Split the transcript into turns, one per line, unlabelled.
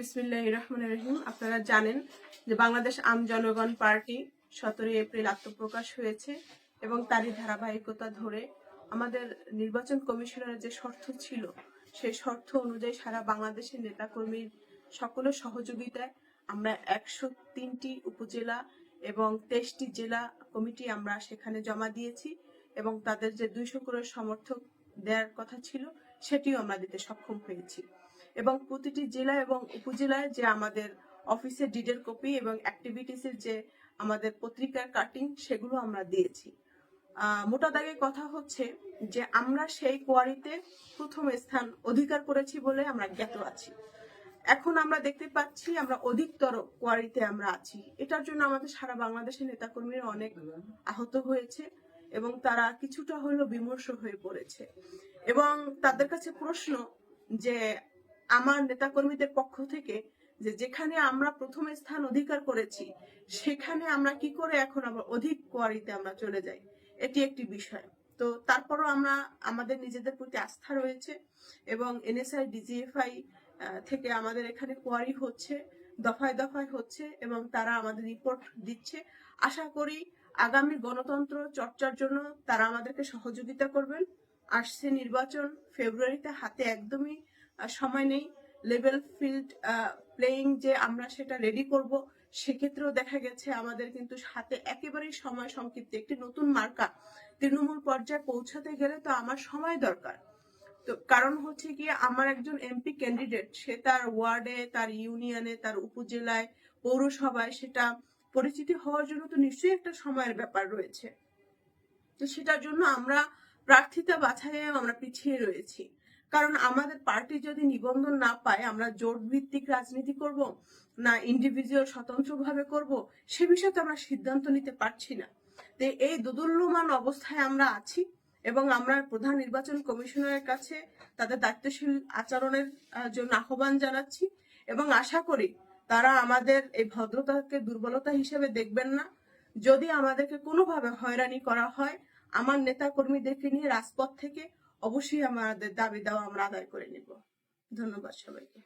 বিসমিল্লাহ রহমান রহিম। আপনারা জানেন যে বাংলাদেশ আম জনগণ পার্টি সতেরোই এপ্রিল আত্মপ্রকাশ হয়েছে এবং তারই ধারাবাহিকতা ধরে আমাদের নির্বাচন কমিশনের যে শর্ত ছিল, সেই শর্ত অনুযায়ী সারা বাংলাদেশের নেতাকর্মীর সকলের সহযোগিতায় আমরা একশো তিনটি উপজেলা এবং তেইশটি জেলা কমিটি আমরা সেখানে জমা দিয়েছি এবং তাদের যে দুইশো করে সমর্থক দেওয়ার কথা ছিল, সেটিও আমরা দিতে সক্ষম হয়েছি। এবং প্রতিটি জেলা এবং উপজেলায় যে আমাদের অফিসের ডিডের কপি এবং অ্যাক্টিভিটিসের যে আমাদের পত্রিকার কাটিং সেগুলো আমরা দিয়েছি। মোটা দাগে কথা হচ্ছে যে আমরা সেই কোয়ারিতে প্রথম স্থান অধিকার করেছি বলে আমরা জ্ঞাত আছি। এখন আমরা দেখতে পাচ্ছি আমরা অধিকতর কোয়ারিতে আমরা আছি। এটার জন্য আমাদের সারা বাংলাদেশের নেতাকর্মীরা অনেক আহত হয়েছে এবং তারা কিছুটা হলেও বিমর্ষ হয়ে পড়েছে। এবং তাদের কাছে প্রশ্ন যে আমার নেতাকর্মীদের পক্ষ থেকে যে যেখানে আমরা প্রথম স্থান অধিকার করেছি, সেখানে আমরা কি করে এখন আমরা অধিক কোয়ারিতে আমরা চলে যাই? এটি একটি বিষয়। তো তারপরও আমরা, আমাদের নিজেদের প্রতি আস্থা রয়েছে এবং এনএসআই, ডিজিএফআই থেকে আমাদের এখানে কোয়ারি হচ্ছে, দফায় দফায় হচ্ছে এবং তারা আমাদের রিপোর্ট দিচ্ছে। আশা করি আগামী গণতন্ত্র চর্চার জন্য তারা আমাদেরকে সহযোগিতা করবেন। আসছে নির্বাচন, ফেব্রুয়ারিতে হাতে একদমই সময় নেই। লেভেল ফিল্ড প্লেয়িং যে আমরা সেটা রেডি করব, সেক্ষেত্রেও দেখা গেছে আমাদের কিন্তু হাতে একেবারেই সময় সংক্ষিপ্ত। একটি নতুন মার্কা তৃণমূল পর্যায়ে পৌঁছাতে গেলে তো আমার সময় দরকার। তো কারণ হচ্ছে কি, আমার একজন এমপি ক্যান্ডিডেট সে তার ওয়ার্ডে, তার ইউনিয়নে, তার উপজেলায়, পৌরসভায় সেটা পরিচিতি হওয়ার জন্য তো নিশ্চয়ই একটা সময়ের ব্যাপার রয়েছে। তো সেটার জন্য আমরা প্রার্থিতা বাছাইয়ে আমরা পিছিয়ে রয়েছি। কারণ আমাদের পার্টি যদি নিবন্ধন না পায়, আমরা জোট ভিত্তিক রাজনীতি করব না ইন্ডিভিজুয়াল স্বতন্ত্রভাবে করব, সে বিষয়ে তো আমরা সিদ্ধান্ত নিতে পারছি না। তো এই দোদুল্যমান অবস্থায় আমরা আছি এবং আমরা প্রধান নির্বাচন কমিশনারের কাছে তাদের দায়িত্বশীল আচরণের জন্য আহ্বান জানাচ্ছি এবং আশা করি তারা আমাদের এই ভদ্রতাকে দুর্বলতা হিসেবে দেখবেন না। যদি আমাদেরকে কোনোভাবে হয়রানি করা হয়, আমার নেতা কর্মীদেরকে নিয়ে রাজপথ থেকে অবশ্যই আমাদের দাবি দাওয়া আমরা আদায় করে নিব। ধন্যবাদ সবাইকে।